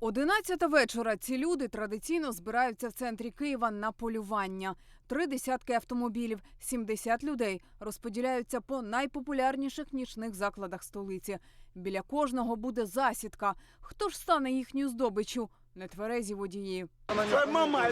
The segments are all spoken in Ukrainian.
Одинадцята вечора ці люди традиційно збираються в центрі Києва на полювання. Три десятки автомобілів, 70 людей розподіляються по найпопулярніших нічних закладах столиці. Біля кожного буде засідка. Хто ж стане їхньою здобиччю? Нетверезі водії. Мама,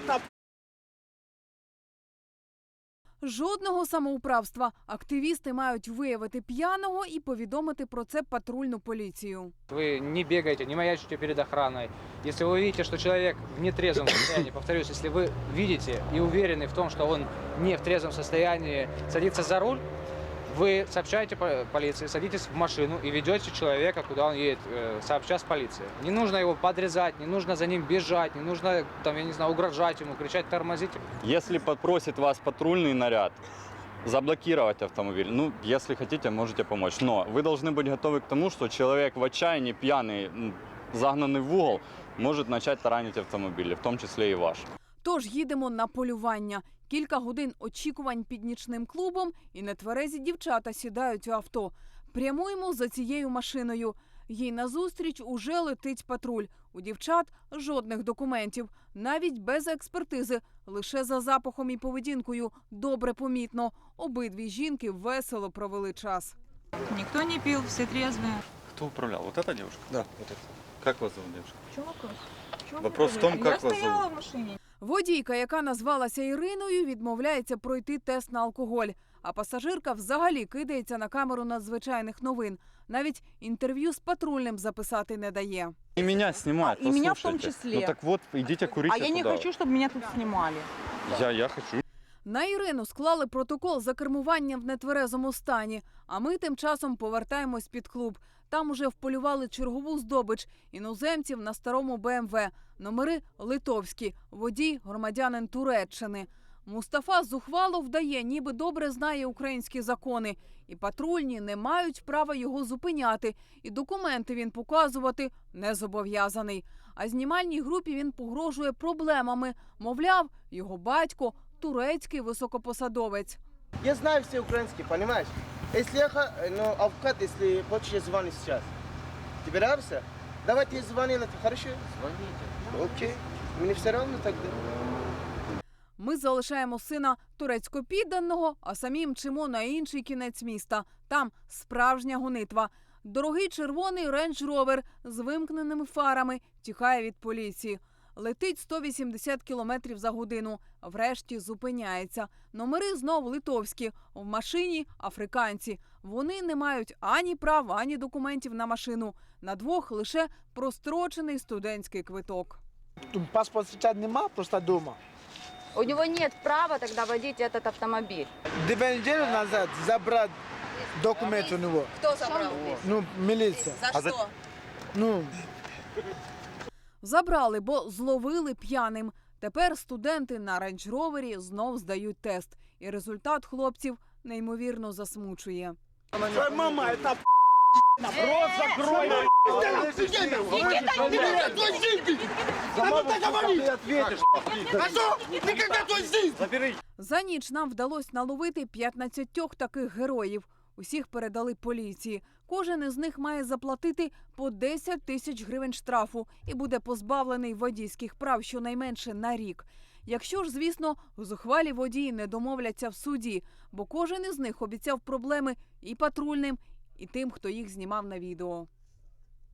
Жодного самоуправства. Активісти мають виявити п'яного і повідомити про це патрульну поліцію. Вы не бегаете, не маячите перед охраной. Если вы видите, что человек в нетрезвом состоянии, повторюсь, если вы видите и уверены в том, что он не в трезвом состоянии садится за руль, Вы сообщаете по- полиции, садитесь в машину и ведете человека, куда он едет, э, сообща с полицией. Не нужно его подрезать, не нужно за ним бежать, не нужно, там, я не знаю, угрожать ему, кричать, тормозить. Если попросит вас патрульный наряд, заблокировать автомобиль. Ну, если хотите, можете помочь. Но вы должны быть готовы к тому, что человек в отчаянии, пьяный, загнанный в угол, может начать таранить автомобили, в том числе и ваш. Тож їдемо на полювання. Кілька годин очікувань під нічним клубом, і нетверезі дівчата сідають у авто. Прямуємо за цією машиною. Їй назустріч уже летить патруль. У дівчат жодних документів, навіть без експертизи, лише за запахом і поведінкою добре помітно. Обидві жінки весело провели час. Никто не пил, все трезвые. Кто управлял? Вот эта девушка? Да, вот это. Как вас зовут, девушка? В чем вопрос? В чем Вопрос в проблема? том, как Я вас стояла зовут. в машине. Водійка, яка назвалася Іриною, відмовляється пройти тест на алкоголь. А пасажирка взагалі кидається на камеру надзвичайних новин. Навіть інтерв'ю з патрульним записати не дає. И меня снимают, А, и меня в том послушайте. числе. Ну так вот, идите курите А я не туда. хочу, чтобы меня тут снимали. Я, я хочу. На Ірину склали протокол за кермуванням в нетверезому стані. А ми тим часом повертаємось під клуб. Там уже вполювали чергову здобич іноземців на старому БМВ. Номери литовські, водій громадянин Туреччини. Мустафа зухвало вдає, ніби добре знає українські закони, і патрульні не мають права його зупиняти. І документи він показувати не зобов'язаний. А знімальній групі він погрожує проблемами. Мовляв, його батько турецький високопосадовець. Я знаю все украинский, понимаешь? Если я, ну, адвокат, если хочешь, я звоню сейчас. Тебе нравится? Давайте я звоню, это хорошо? Звоните. Окей. Мне все равно тогда. Ми залишаємо сина турецько підданого, а самі мчимо на інший кінець міста. Там справжня гонитва. Дорогий червоний рейндж ровер з вимкненими фарами тікає від поліції. Летить 180 кілометрів за годину. Врешті зупиняється. Номери знов литовські. В машині африканці. Вони не мають ані прав, ані документів на машину. На двох лише прострочений студентський квиток. Паспорт сейчас нема, просто дома. У него нет права тогда водить этот автомобиль. Две недели назад забрать документ у него. Хто забрав? Ну, милиция. За що? Ну, Забрали, бо зловили п'яним. Тепер студенти на рейндж-ровері знов здають тест. І результат хлопців неймовірно засмучує. Твоя мама, Рот закрой! За ніч нам вдалося наловити 15 таких героїв. Усіх передали поліції. Кожен із них має заплатити по 10 тисяч гривень штрафу і буде позбавлений водійських прав щонайменше на рік. Якщо ж, звісно, зухвалі водії не домовляться в суді, бо кожен із них обіцяв проблеми і патрульним, і тим, хто їх знімав на відео.